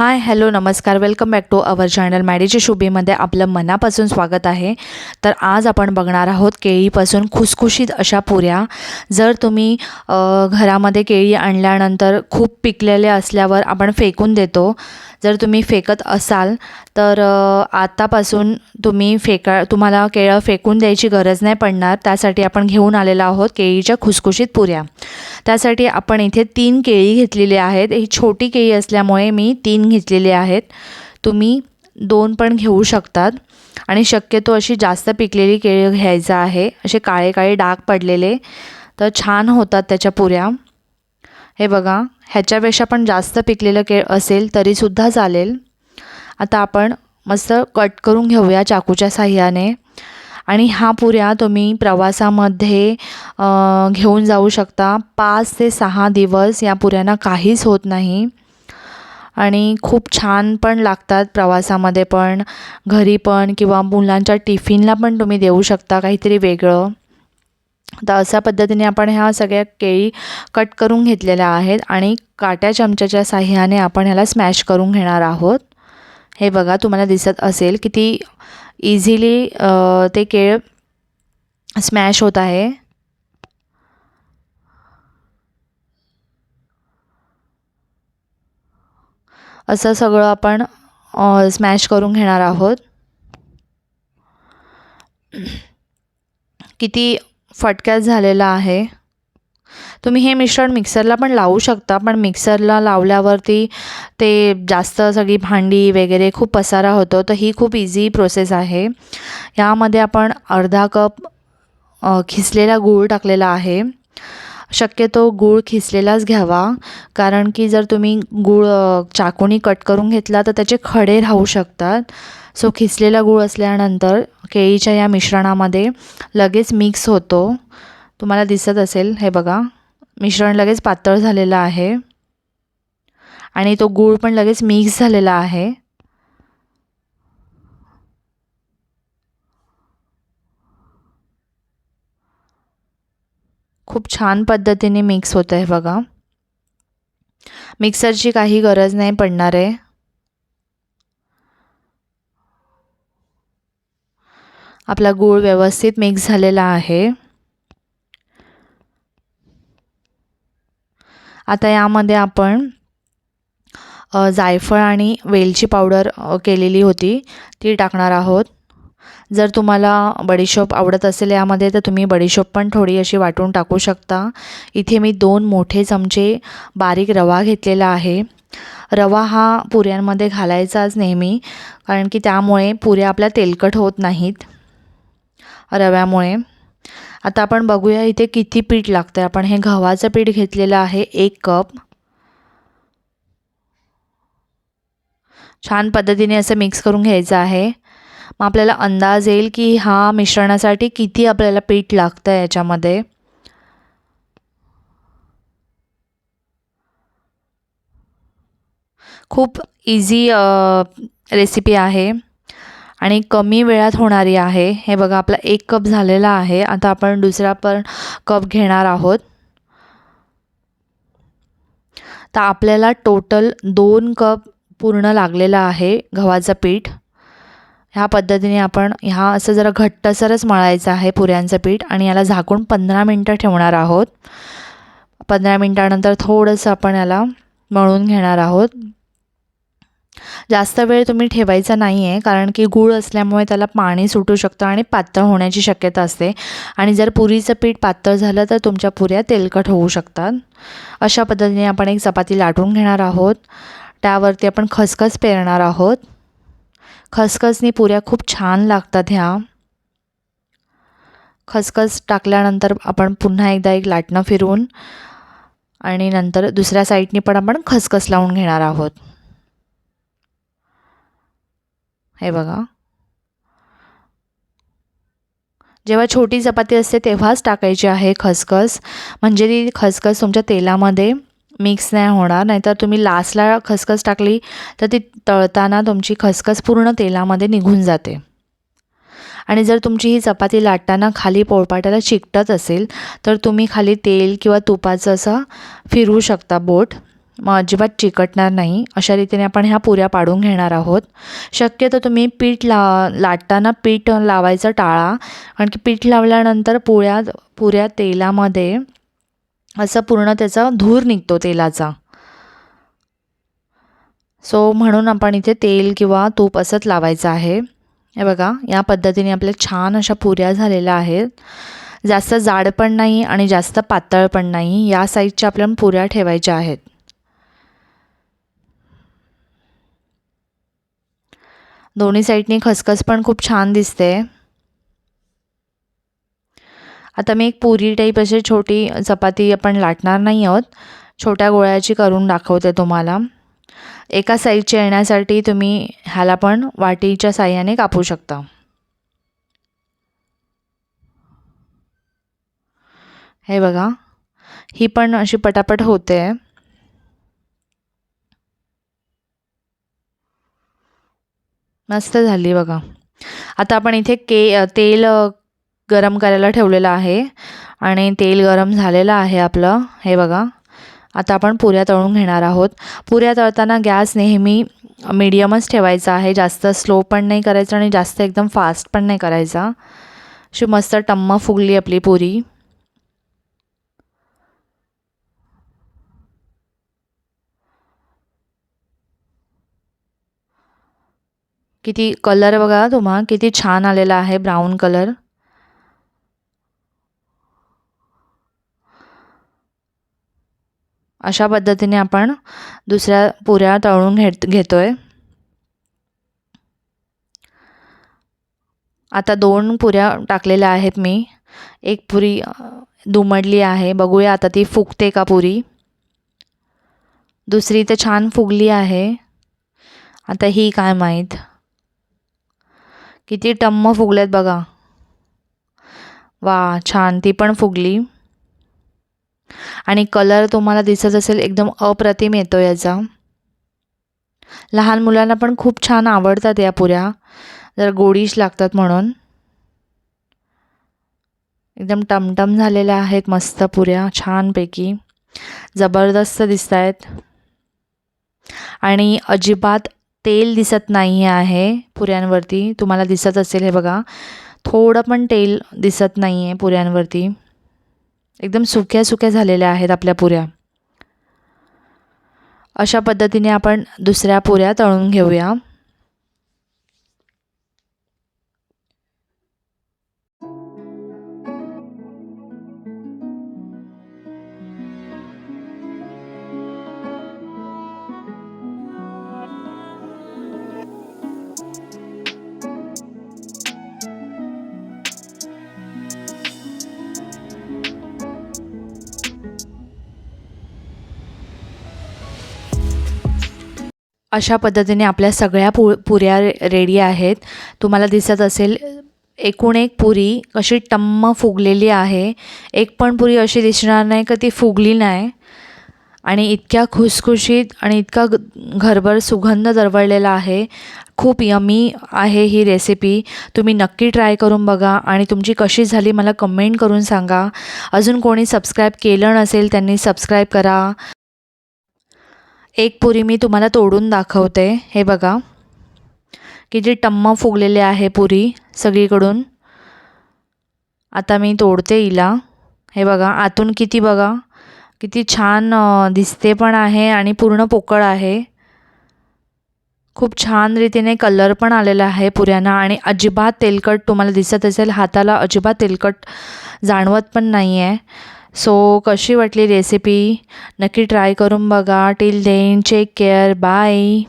हाय hello नमस्कार. Welcome back to our channel मॅडीच्या शुभेमध्ये आपलं मनापासून स्वागत आहे. तर आज आपण बघणार आहोत केळीपासून खुसखुशीत अशा पुऱ्या. जर तुम्ही घरामध्ये केळी आणल्यानंतर खूप पिकलेले असल्यावर आपण फेकून देतो. जर तुम्ही फेकत असाल तर आतापासून तुम्ही फेका तुम्हाला केळं फेकून द्यायची गरज नाही पडणार. त्यासाठी आपण घेऊन आलेलो आहोत केळीच्या खुसखुशीत पुऱ्या. त्यासाठी आपण इथे तीन केळी घेतलेली आहेत. ही छोटी केळी असल्यामुळे मी तीन घेतलेली आहेत. तुम्ही दोन पण घेऊ शकतात. आणि शक्यतो अशी जास्त पिकलेली केळी घ्यायचं आहे. असे काळे काळे डाग पडलेले. तर छान होतात त्याच्या पुऱ्या. हे बघा ह्याच्यापेक्षा पण जास्त पिकलेलं केळ असेल तरीसुद्धा चालेल. आता आपण मस्त कट करून घेऊया चाकूच्या साह्याने. आणि ह्या पुऱ्या तुम्ही प्रवासामध्ये घेऊन जाऊ शकता. पाच ते सहा दिवस या पुऱ्यांना काहीच होत नाही. आणि खूप छान पण लागतात प्रवासामध्ये पण. घरी पण किंवा मुलांच्या टिफिनला पण तुम्ही देऊ शकता काहीतरी वेगळं. तर अशा पद्धतीने आपण ह्या सगळ्या केळी कट करून घेतलेल्या आहेत आणि काट्या चमच्याच्या साह्याने आपण ह्याला स्मॅश करून घेणार आहोत. हे बघा तुम्हाला दिसत असेल किती इझिली ते केळ स्मॅश होत आहे. असं सगळं आपण स्मॅश करून घेणार आहोत. किती फटक्यात झालेला आहे. तुम्ही हे मिश्रण मिक्सरला पण लावू शकता पण मिक्सरला लावल्यावरती ते जास्त सगळी भांडी वगैरे खूप पसारा होतो तर ही खूप इझी प्रोसेस आहे. यामध्ये आपण अर्धा कप खिसलेला गूळ टाकलेला आहे. शक्यतो गूळ खिसलेलाच घ्यावा कारण की जर तुम्ही गूळ चाकूनी कट करून घेतला तर त्याचे खडे राहू शकतात. सो खिसलेला गूळ असल्यानंतर केळीच्या या मिश्रणामध्ये लगेच मिक्स होतो. तुम्हाला दिसत असेल हे बघा. मिश्रण लगेच पातळ झालेलं आहे. आणि तो गूळ पण लगेच मिक्स झालेला आहे. खूप छान पद्धतीने मिक्स होतं आहे बघा. मिक्सरची काही गरज नाही पडणार आहे. आपला गूळ व्यवस्थित मिक्स झालेला आहे. आता यामध्ये आपण जायफळ आणि वेलची पावडर केलेली होती. ती टाकणार आहोत. जर तुम्हाला बडीशोप आवडत असेल यामध्ये तर तुम्ही बडीशोप पण थोडी अशी वाटून टाकू शकता. इथे मी दोन मोठे चमचे बारीक रवा घेतलेला आहे. रवा हा पुऱ्यांमध्ये घालायचाच नेहमी कारण की त्यामुळे पुऱ्या आपल्या तेलकट होत नाहीत. रव्यामुळे. आता आपण बघूया इथे किती पीठ लागतं आहे आपण हे गव्हाचं पीठ घेतलेलं आहे एक कप. छान पद्धतीने असं मिक्स करून घ्यायचं आहे. मग आपल्याला अंदाज येईल की हा मिश्रणासाठी किती आपल्याला पीठ लागतं आहे याच्यामध्ये. खूप इझी रेसिपी आहे. आणि कमी वेळात होणारी आहे. हे बघा आपला एक कप झालेला आहे. आता आपण दुसरा पण कप घेणार आहोत. तर आपल्याला टोटल दोन कप पूर्ण लागलेलं आहे गव्हाचं पीठ. ह्या पद्धतीने आपण ह्या असं जरा घट्टसरच मळायचं आहे पुऱ्यांचं पीठ आणि याला झाकून पंधरा मिनटं ठेवणार आहोत. पंधरा मिनटानंतर थोडंसं आपण याला मळून घेणार आहोत. जास्त वेळ तुम्ही ठेवायचा नाही आहे कारण की गूळ असल्यामुळे त्याला पाणी सुटू शकतं आणि पातळ होण्याची शक्यता असते. आणि जर पुरीचं पीठ पातळ झालं तर तुमच्या पुऱ्या तेलकट होऊ शकतात. अशा पद्धतीने आपण एक चपाती लाटून घेणार आहोत. त्यावरती आपण खसखस पेरणार आहोत. खसखसनी पुऱ्या खूप छान लागतात ह्या. खसखस टाकल्यानंतर आपण पुन्हा एकदा एक लाटणं फिरवून आणि नंतर दुसऱ्या साईडनी पण आपण खसखस लावून घेणार आहोत. हे बघा. जेव्हा छोटी चपाती असते तेव्हाच टाकायची आहे खसखस. म्हणजे ती खसखस तुमच्या तेलामध्ये मिक्स नाही होणार. नाहीतर तुम्ही लास्टला खसखस टाकली तर ती तळताना तुमची खसखस पूर्ण तेलामध्ये निघून जाते. आणि जर तुमची ही चपाती लाटताना खाली पोळपाट्याला चिकटत असेल तर तुम्ही खाली तेल किंवा तुपाचं असं फिरवू शकता बोट. मग अजिबात चिकटणार नाही. अशा रीतीने आपण ह्या पुऱ्या पाडून घेणार आहोत. शक्यतो तुम्ही पीठ ला लाटताना पीठ लावायचं टाळा. कारण की पीठ लावल्यानंतर पुळ्या पुऱ्या तेलामध्ये असं पूर्ण त्याचा धूर निघतो तेलाचा. सो म्हणून आपण इथे तेल किंवा तूप असंच लावायचं आहे. हे बघा या पद्धतीने आपल्या छान अशा पुऱ्या झालेल्या आहेत. जास्त जाड पण नाही आणि जास्त पातळ पण नाही. या साईजच्या आपल्याला पुऱ्या ठेवायच्या आहेत. दोन्ही साईडनी खसखस पण खूप छान दिसते. आता मी एक पुरी टाईप अशी छोटी चपाती आपण लाटणार नाही आहोत. छोट्या गोळ्याची करून दाखवते तुम्हाला. एका साईजची येण्यासाठी तुम्ही ह्याला पण वाटीच्या साह्याने कापू शकता. हे बघा. ही पण अशी पटापट होते. मस्त झाली बघा. आता आपण इथे के तेल गरम करायला ठेवलेलं आहे. आणि तेल गरम झालेलं आहे आपलं. हे बघा. आता आपण पुऱ्या तळून घेणार आहोत. पुऱ्या तळताना गॅस नेहमी मीडियमच ठेवायचा आहे. जास्त स्लो पण नाही करायचं आणि जास्त एकदम फास्ट पण नाही करायचा. अशी मस्त टम्म फुगली आपली पुरी. किती कलर बघा तुम्हा किती छान आलेला आहे ब्राऊन कलर अशा पद्धतीने आपण दुसऱ्या पुऱ्या तळून घेत घेतो आहे आता दोन पुऱ्या टाकलेल्या आहेत मी. एक पुरी दुमडली आहे. बघूया आता ती फुगते का पुरी. दुसरी तर छान फुगली आहे. आता ही काय माहीत? किती टम्म फुगल्यात बघा. वा छान. ती पण फुगली. आणि कलर तुम्हाला दिसत असेल एकदम अप्रतिम येतो याचा. लहान मुलांना पण खूप छान आवडतात या पुऱ्या. जर गोडीश लागतात म्हणून. एकदम टमटम झालेल्या आहेत मस्त पुऱ्या छानपैकी. जबरदस्त दिसत आहेत आणि अजिबात तेल दिसत नाही आहे पुऱ्यांवरती. तुम्हाला दिसत असेल हे बघा. थोडं पण तेल दिसत नाही आहे पुऱ्यांवरती. एकदम सुक्या सुक्या झालेल्या आहेत आपल्या पुऱ्या. अशा पद्धतीने आपण दुसऱ्या पुऱ्या तळून घेऊया. अशा पद्धतीने आपल्या सगळ्या पु पुऱ्या रेडी आहेत. तुम्हाला दिसत असेल एकूण एक पुरी कशी टम्म फुगलेली आहे. एक पण पुरी अशी दिसणार नाही का ती फुगली नाही. आणि इतक्या खुसखुशीत आणि इतका घरभर सुगंध दरवळलेला आहे. खूप यमी आहे ही रेसिपी तुम्ही नक्की ट्राय करून बघा आणि तुमची कशी झाली मला कमेंट करून सांगा. अजून कोणी सबस्क्राईब केलं नसेल त्यांनी सबस्क्राईब करा. एक पुरी मी तुम्हाला तोडून दाखवते. हे बघा. किती टम्म फुगलेले आहे पुरी सगळीकडून. आता मी तोडते हिला. हे बघा आतून किती बघा. किती छान दिसते पण आहे आणि पूर्ण पोकळ आहे. खूप छान रीतीने कलर पण आलेला आहे पुऱ्यांना आणि अजिबात तेलकट तुम्हाला दिसत असेल हाताला अजिबात तेलकट जाणवत पण नाही आहे सो कशी वाटली रेसिपी नक्की ट्राय करून बघा. Till then take care bye